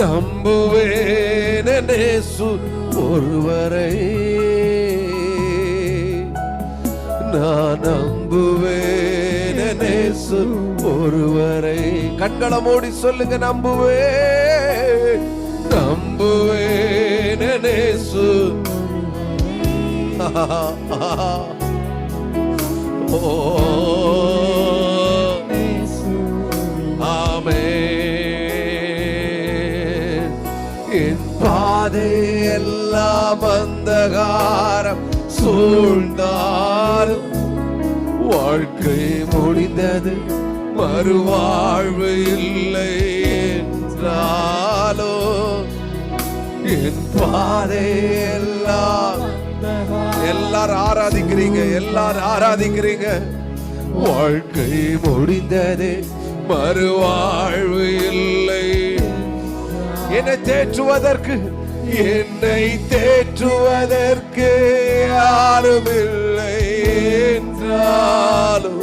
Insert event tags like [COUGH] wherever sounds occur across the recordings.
நம்புவேனேசு ஒருவரை. நான் நம்புவேனேசு ஒருவரை. கண்களை மூடி சொல்லுங்க நம்புவே. நம்புவேனேசு. [LAUGHS] ஓ. என் பாதையெல்லாம் அந்தகாரம் சூழ்ந்தாலும் வாழ்க்கை முடிந்தது மறுவாழ்வு இல்லை என்றாலோ என் பாதையெல்லாம் எல்லாரும் ஆராதிக்கிறீங்க எல்லாரும் ஆராதிக்கிறீங்க. வாழ்க்கை முடிந்தது மறுவாழ்வு இல்லை என்னை தேற்றுவதற்கு என்னை தேற்றுவதற்கு யாரும் இல்லை என்றாலும்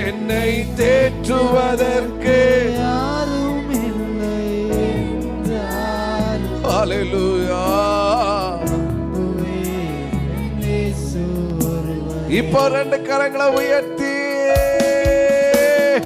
என்னை தேற்றுவதற்கு ஹalleluya. இப்போ ரெண்டு கரங்களை உயர்த்தி.